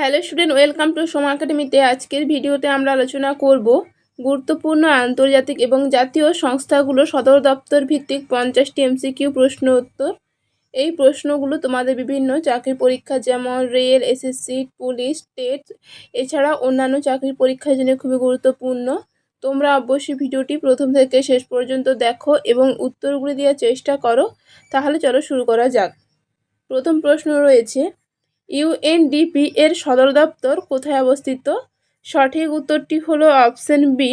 Hello student welcome to Soma একাডেমিতে আজকের ভিডিওতে আমরা আলোচনা করব গুরুত্বপূর্ণ আন্তর্জাতিক এবং জাতীয় সংস্থাগুলো সদর দপ্তর ভিত্তিক পঞ্চাশটি এমসিকিউ প্রশ্ন উত্তর। এই প্রশ্নগুলো তোমাদের বিভিন্ন চাকরির পরীক্ষা যেমন রেল, এসএসসি, পুলিশ, টেট এছাড়া অন্যান্য চাকরির পরীক্ষার জন্য খুবই গুরুত্বপূর্ণ। তোমরা অবশ্যই ভিডিওটি প্রথম থেকে শেষ পর্যন্ত দেখো এবং উত্তরগুলি দেওয়ার চেষ্টা করো। তাহলে চলো শুরু করা যাক। প্রথম প্রশ্ন রয়েছে ইউএনডিপি এর সদর দপ্তর কোথায় অবস্থিত? সঠিক উত্তরটি হলো অপশন বি,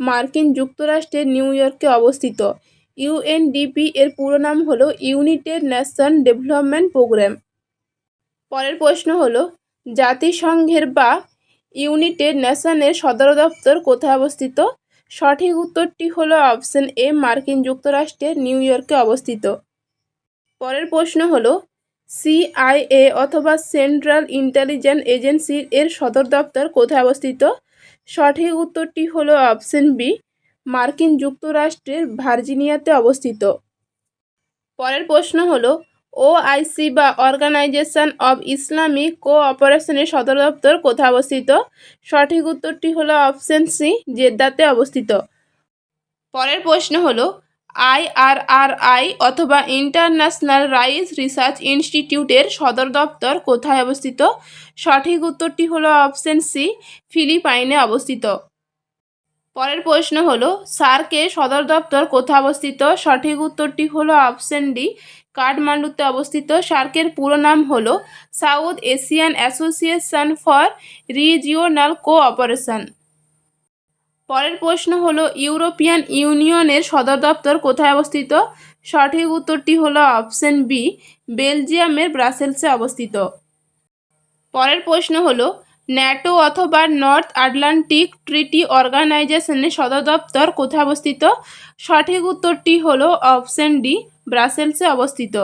মার্কিন যুক্তরাষ্ট্রের নিউ ইয়র্কে অবস্থিত। ইউএনডিপি এর পুরো নাম হলো ইউনাইটেড নেশন ডেভেলপমেন্ট প্রোগ্রাম। পরের প্রশ্ন হলো, জাতিসংঘের বা ইউনাইটেড নেশনের সদর দপ্তর কোথায় অবস্থিত? সঠিক উত্তরটি হলো অপশন এ, মার্কিন যুক্তরাষ্ট্রের নিউ ইয়র্কে অবস্থিত। পরের প্রশ্ন হলো সিআইএ অথবা সেন্ট্রাল ইন্টেলিজেন্স এজেন্সির এর সদর দপ্তর কোথায় অবস্থিত? সঠিক উত্তরটি হলো অপশন বি, মার্কিন যুক্তরাষ্ট্রের ভার্জিনিয়াতে অবস্থিত। পরের প্রশ্ন হলো, ওআইসি বা অর্গানাইজেশন অব ইসলামিক কোঅপারেশনের সদর দপ্তর কোথায় অবস্থিত? সঠিক উত্তরটি হলো অপশন সি, জেদ্দাতে অবস্থিত। পরের প্রশ্ন হলো আইআরআরআই অথবা ইন্টারন্যাশনাল রাইস রিসার্চ ইনস্টিটিউটের সদর দপ্তর কোথায় অবস্থিত? সঠিক উত্তরটি হলো অপশন সি, ফিলিপাইনে অবস্থিত। পরের প্রশ্ন হলো, সার্কে সদর দপ্তর কোথায় অবস্থিত? সঠিক উত্তরটি হলো অপশন ডি, কাঠমান্ডুতে অবস্থিত। সার্কের পুরো নাম হলো South Asian Association for Regional Cooperation. পরের প্রশ্ন হলো, ইউরোপিয়ান ইউনিয়নের সদর দপ্তর কোথায় অবস্থিত? সঠিক উত্তরটি হলো অপশন বি, বেলজিয়ামের ব্রাসেলসে অবস্থিত। পরের প্রশ্ন হলো, ন্যাটো অথবা নর্থ আটলান্টিক ট্রিটি অর্গানাইজেশনের সদর দপ্তর কোথায় অবস্থিত? সঠিক উত্তরটি হলো অপশন ডি, ব্রাসেলসে অবস্থিত।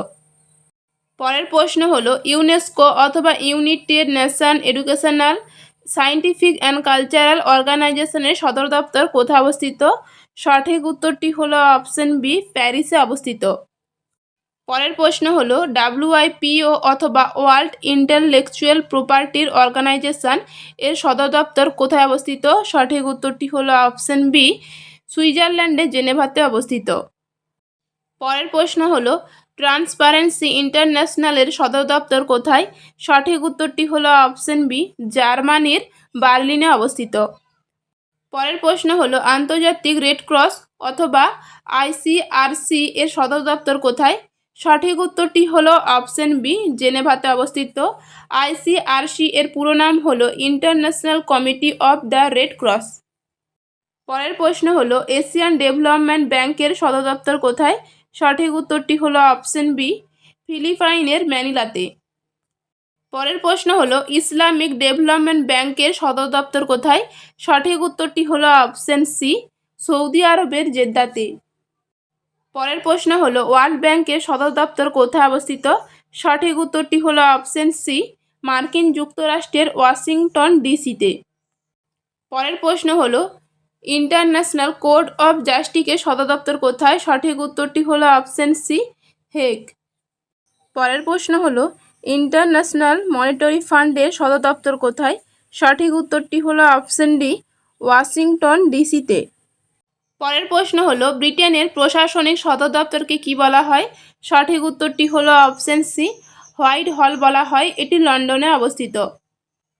পরের প্রশ্ন হলো, ইউনেস্কো অথবা United Nation Educational Scientific and Cultural অর্গানাইজেশনের সদর দপ্তর কোথায় অবস্থিত? সঠিক উত্তরটি হলো অপশন বি, প্যারিসে অবস্থিত। পরের প্রশ্ন হলো ডাব্লিউআইপিও অথবা ওয়ার্ল্ড ইন্টেলেকচুয়াল প্রপার্টির অর্গানাইজেশন এর সদর দপ্তর কোথায় অবস্থিত? সঠিক উত্তরটি হলো অপশন বি, সুইজারল্যান্ডে, জেনেভাতে অবস্থিত। পরের প্রশ্ন হলো ট্রান্সপারেন্সি ইন্টারন্যাশনালের সদর দপ্তর কোথায়? সঠিক উত্তরটি হলো অপশন বি, জার্মানির বার্লিনে অবস্থিত। পরের প্রশ্ন হলো, আন্তর্জাতিক রেড ক্রস অথবা আইসিআরসি এর সদর দপ্তর কোথায়? সঠিক উত্তরটি হলো অপশন বি, জেনেভাতে অবস্থিত। আইসিআরসি এর পুরো নাম হলো International Committee of the Red Cross. পরের প্রশ্ন হলো, এশিয়ান ডেভেলপমেন্ট ব্যাংকের সদর দপ্তর কোথায়? সঠিক উত্তরটি হলো অপশন বি, ফিলিপাইনের ম্যানিলাতে। পরের প্রশ্ন হলো, ইসলামিক ডেভেলপমেন্ট ব্যাংকের সদর দপ্তর কোথায়? সঠিক উত্তরটি হলো অপশন সি, সৌদি আরবের জেদ্দাতে। পরের প্রশ্ন হলো, ওয়ার্ল্ড ব্যাংকের সদর দপ্তর কোথায় অবস্থিত? সঠিক উত্তরটি হলো অপশন সি, মার্কিন যুক্তরাষ্ট্রের ওয়াশিংটন ডিসিতে। পরের প্রশ্ন হলো ইন্টারন্যাশনাল কোড অফ জাস্টিসের সদর দপ্তর কোথায়? সঠিক উত্তরটি হলো অপশন সি, হেগ। পরের প্রশ্ন হলো, ইন্টারন্যাশনাল মনিটারি ফান্ডের সদর দপ্তর কোথায়? সঠিক উত্তরটি হলো অপশন ডি, ওয়াশিংটন ডিসিতে। পরের প্রশ্ন হলো, ব্রিটেনের প্রশাসনিক সদর দপ্তরকে কি বলা হয়? সঠিক উত্তরটি হলো অপশন সি, হোয়াইট হল বলা হয়। এটি লন্ডনে অবস্থিত।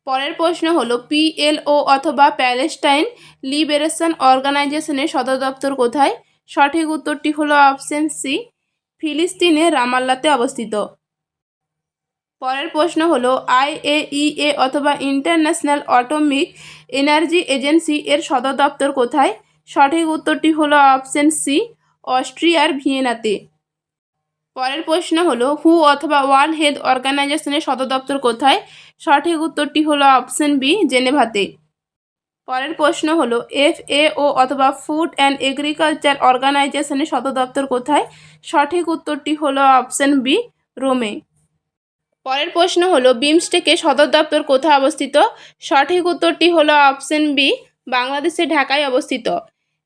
পরের প্রশ্ন হলো, পিএলও অথবা প্যালেস্টাইন লিবারেশন অর্গানাইজেশনের সদর দপ্তর কোথায়? সঠিক উত্তরটি হলো অপশন সি, ফিলিস্তিনের রামাল্লাতে অবস্থিত। পরের প্রশ্ন হলো, আইএইএ অথবা ইন্টারন্যাশনাল অটোমিক এনার্জি এজেন্সি এর সদর দপ্তর কোথায়? সঠিক উত্তরটি হলো অপশন সি, অস্ট্রিয়ার ভিয়েনাতে। পরের প্রশ্ন হলো, হু অথবা ওয়ার্ল্ড হেলথ অর্গানাইজেশনের সদর দপ্তর কোথায়? সঠিক উত্তরটি হলো অপশন বি, জেনেভাতে। পরের প্রশ্ন হলো, এফ ও অথবা ফুড অ্যান্ড এগ্রিকালচার অর্গানাইজেশনের সদর দপ্তর কোথায়? সঠিক উত্তরটি হলো অপশন বি, রোমে। পরের প্রশ্ন হলো, বিমস্টেকের সদর দপ্তর কোথায় অবস্থিত? সঠিক উত্তরটি হলো অপশন বি, বাংলাদেশের ঢাকায় অবস্থিত।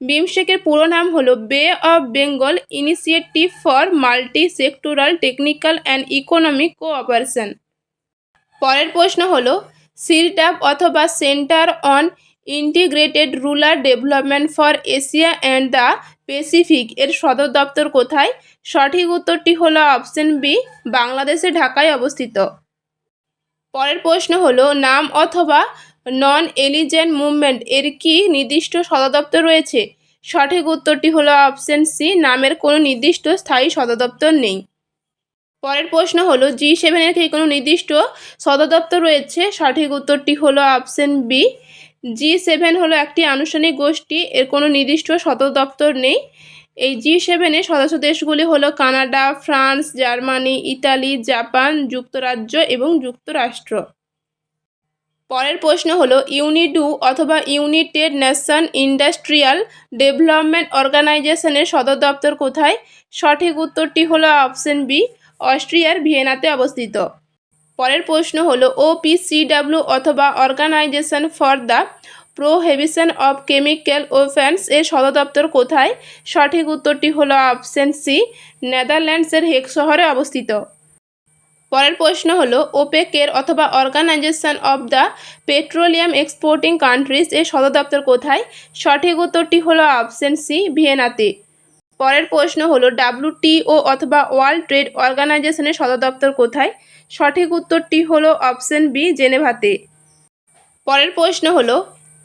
বিমস্টেকের পুরো নাম হলো Bay of Bengal Initiative for Multi Sectoral Technical and Economic Cooperation. পরের প্রশ্ন হলো সিরটাপ অথবা Centre on Integrated Rural Development for Asia and the Pacific এর সদর দপ্তর কোথায়? সঠিক উত্তরটি হলো অপশন বি বাংলাদেশে ঢাকায় অবস্থিত। পরের প্রশ্ন হলো, নাম অথবা নন এলিজেন্ট মুভমেন্ট এর কি নির্দিষ্ট সদর দপ্তর রয়েছে? সঠিক উত্তরটি হলো অপশন সি, নামের কোনো নির্দিষ্ট স্থায়ী সদর দপ্তর নেই। পরের প্রশ্ন হলো জি সেভেনের কি কোনো নির্দিষ্ট সদর দপ্তর রয়েছে? সঠিক উত্তরটি হলো অপশন বি জি সেভেন হলো একটি আনুষ্ঠানিক গোষ্ঠী, এর কোনো নির্দিষ্ট সদর দপ্তর নেই। এই জি সেভেনের সদস্য দেশগুলি হলো Canada, France, Germany, Italy, Japan, যুক্তরাজ্য এবং যুক্তরাষ্ট্র। পরের প্রশ্ন হলো, ইউনিডু অথবা ইউনিটেড নেশন ইন্ডাস্ট্রিয়াল ডেভেলপমেন্ট অর্গানাইজেশনের সদর দপ্তর কোথায়? সঠিক উত্তরটি হলো অপশন বি অস্ট্রিয়ার ভিয়েনাতে অবস্থিত। পরের প্রশ্ন হলো ওপিসিডাব্লিউ অথবা Organisation for the Prohibition of Chemical Weapons এর সদর দপ্তর কোথায়? সঠিক উত্তরটি হল অপশন সি নেদারল্যান্ডসের হেক শহরে অবস্থিত। পরের প্রশ্ন হলো ওপেকের অথবা Organisation of the Petroleum Exporting Countries এর সদর দপ্তর কোথায়? সঠিক উত্তরটি হল অপশন সি ভিয়েনাতে। পরের প্রশ্ন হলো ডাব্লিউটিও অথবা ওয়ার্ল্ড ট্রেড অর্গানাইজেশনের সদর দপ্তর কোথায়? সঠিক উত্তরটি হলো অপশন বি, জেনেভাতে। পরের প্রশ্ন হলো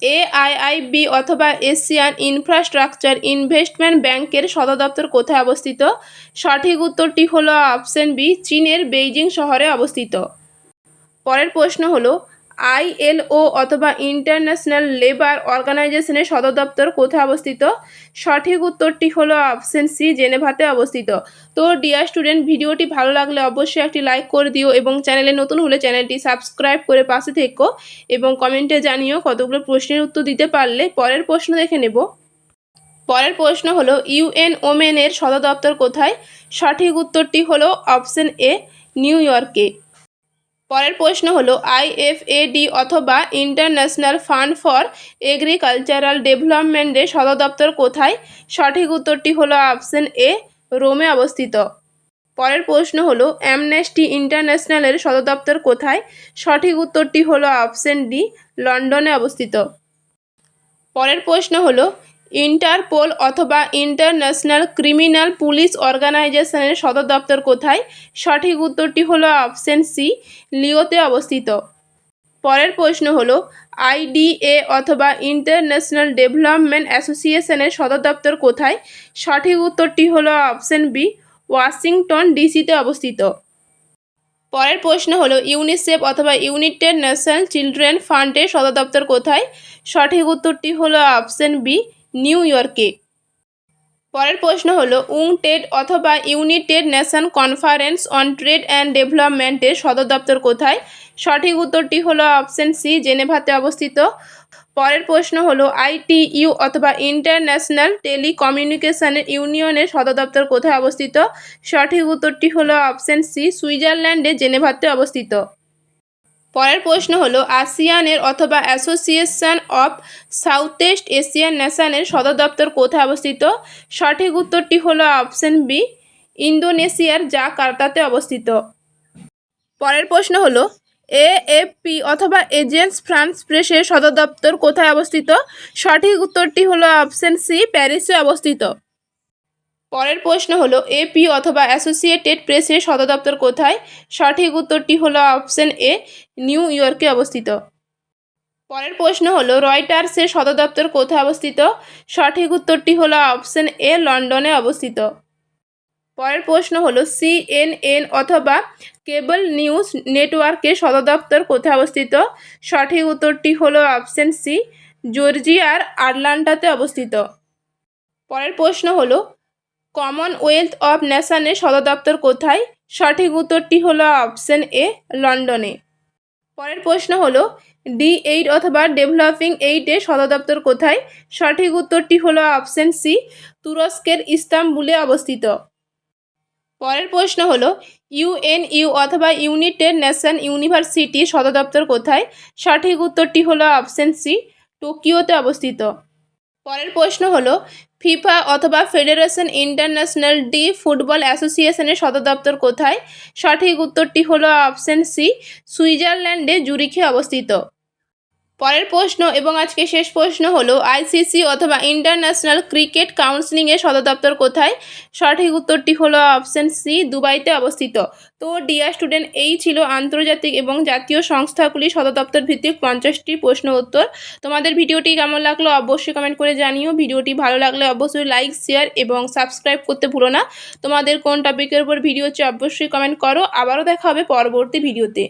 এআইআইবি অথবা এশিয়ান ইনফ্রাস্ট্রাকচার ইনভেস্টমেন্ট ব্যাংকের সদর দপ্তর কোথায় অবস্থিত? সঠিক উত্তরটি হলো অপশন বি, চীনের বেইজিং শহরে অবস্থিত। পরের প্রশ্ন হলো আইএলও অথবা ইন্টারন্যাশনাল লেবার অর্গানাইজেশনের সদর দপ্তর কোথায় অবস্থিত? সঠিক উত্তরটি হলো অপশন সি, জেনেভাতে অবস্থিত। তো ডিয়ার স্টুডেন্ট ভিডিওটি ভালো লাগলে অবশ্যই একটি লাইক করে দিও এবং চ্যানেলে নতুন হলে চ্যানেলটি সাবস্ক্রাইব করে পাশে থেকো এবং কমেন্টে জানিও কতগুলো প্রশ্নের উত্তর দিতে পারলে। পরের প্রশ্ন দেখে নেব। পরের প্রশ্ন হলো, ইউএন ওমেনের সদর দপ্তর কোথায়? সঠিক উত্তরটি হলো অপশন এ, নিউ ইয়র্কে। পরের প্রশ্ন হলো আইএফএডি অথবা ইন্টারন্যাশনাল ফান্ড ফর এগ্রিকালচারাল ডেভেলপমেন্টের সদর দপ্তর কোথায়? সঠিক উত্তরটি হলো অপশন এ রোমে অবস্থিত। পরের প্রশ্ন হলো অ্যামনেস্টি ইন্টারন্যাশনালের সদর দপ্তর কোথায়? সঠিক উত্তরটি হলো অপশন ডি লন্ডনে অবস্থিত। পরের প্রশ্ন হলো ইন্টারপোল অথবা ইন্টারন্যাশনাল ক্রিমিনাল পুলিশ অর্গানাইজেশনের সদর দপ্তর কোথায়? সঠিক উত্তরটি হলো অপশন সি লিওতে অবস্থিত। পরের প্রশ্ন হলো, আইডিএ অথবা ইন্টারন্যাশনাল ডেভেলপমেন্ট অ্যাসোসিয়েশনের সদর দপ্তর কোথায়? সঠিক উত্তরটি হলো অপশন বি ওয়াশিংটন ডিসিতে অবস্থিত। পরের প্রশ্ন হলো, ইউনিসেফ অথবা ইউনাইটেড ন্যাশনাল চিলড্রেন ফান্ডের সদর দপ্তর কোথায়? সঠিক উত্তরটি হলো অপশন বি নিউ ইয়র্কে। পরের প্রশ্ন হলো উংটেড অথবা United Nation Conference on Trade and ডেভেলপমেন্টের সদর দপ্তর কোথায়? সঠিক উত্তরটি হলো অপশন সি, জেনেভাতে অবস্থিত। পরের প্রশ্ন হলো, আইটিইউ অথবা ইন্টারন্যাশনাল টেলিকমিউনিকেশন ইউনিয়নের সদর দপ্তর কোথায় অবস্থিত? সঠিক উত্তরটি হলো অপশন সি, সুইজারল্যান্ডে, জেনেভাতে অবস্থিত। পরের প্রশ্ন হলো, আসিয়ানের অথবা Association of South East Asian নেশনের সদর দপ্তর কোথায় অবস্থিত? সঠিক উত্তরটি হলো অপশন বি, ইন্দোনেশিয়ার জাকার্তাতে অবস্থিত। পরের প্রশ্ন হলো, এএফপি অথবা এজেন্স ফ্রান্স প্রেসের সদর দপ্তর কোথায় অবস্থিত? সঠিক উত্তরটি হলো অপশন সি, প্যারিসে অবস্থিত। পরের প্রশ্ন হলো এপি অথবা অ্যাসোসিয়েটেড প্রেসের সদর দপ্তর কোথায়? সঠিক উত্তরটি হলো অপশন এ নিউ ইয়র্কে অবস্থিত। পরের প্রশ্ন হলো, রয়টার্সের সদর দপ্তর কোথায় অবস্থিত? সঠিক উত্তরটি হলো অপশন এ লন্ডনে অবস্থিত। পরের প্রশ্ন হলো সিএনএন অথবা কেবল নিউজ নেটওয়ার্কের সদর দপ্তর কোথায় অবস্থিত? সঠিক উত্তরটি হলো অপশন সি জর্জিয়ার আটলান্টাতে অবস্থিত। পরের প্রশ্ন হলো কমনওয়েলথ অফ নেশনের সদর দপ্তর কোথায়? সঠিক উত্তরটি হলো অপশন এ। লন্ডনে পরের প্রশ্ন হলো ডি এইট অথবা ডেভেলপিং এইটের সদর দপ্তর কোথায়? সঠিক উত্তরটি হলো অপশন সি তুরস্কের ইস্তাম্বুলে অবস্থিত। পরের প্রশ্ন হলো ইউএনইউ অথবা ইউনাইটেড নেশন ইউনিভার্সিটির সদর দপ্তর কোথায়? সঠিক উত্তরটি হলো অপশন সি টোকিওতে অবস্থিত। পরের প্রশ্ন হলো, ফিফা অথবা ফেডারেশন ইন্টারন্যাশনাল ডি ফুটবল অ্যাসোসিয়েশনের সদর দপ্তর কোথায়? সঠিক উত্তরটি হলো অপশন সি, সুইজারল্যান্ডে জুরিখে অবস্থিত। পরের প্রশ্ন এবং আজকে শেষ প্রশ্ন হলো আইসিসি অথবা ইন্টারন্যাশনাল ক্রিকেট কাউন্সিলিংয়ের সদর দপ্তর কোথায়? সঠিক উত্তরটি হলো অপশন সি, দুবাইতে অবস্থিত। তো, ডিয়ার স্টুডেন্ট, এই ছিল আন্তর্জাতিক এবং জাতীয় সংস্থাগুলি সদর দপ্তর ভিত্তিক পঞ্চাশটি প্রশ্ন উত্তর। তোমাদের ভিডিওটি কেমন লাগল অবশ্যই কমেন্ট করে জানিও। ভিডিওটি ভালো লাগলে অবশ্যই লাইক শেয়ার এবং সাবস্ক্রাইব করতে ভুলো না। তোমাদের কোন টপিকের উপর ভিডিও হচ্ছে অবশ্যই কমেন্ট করো। আবারও দেখা হবে পরবর্তী ভিডিওতে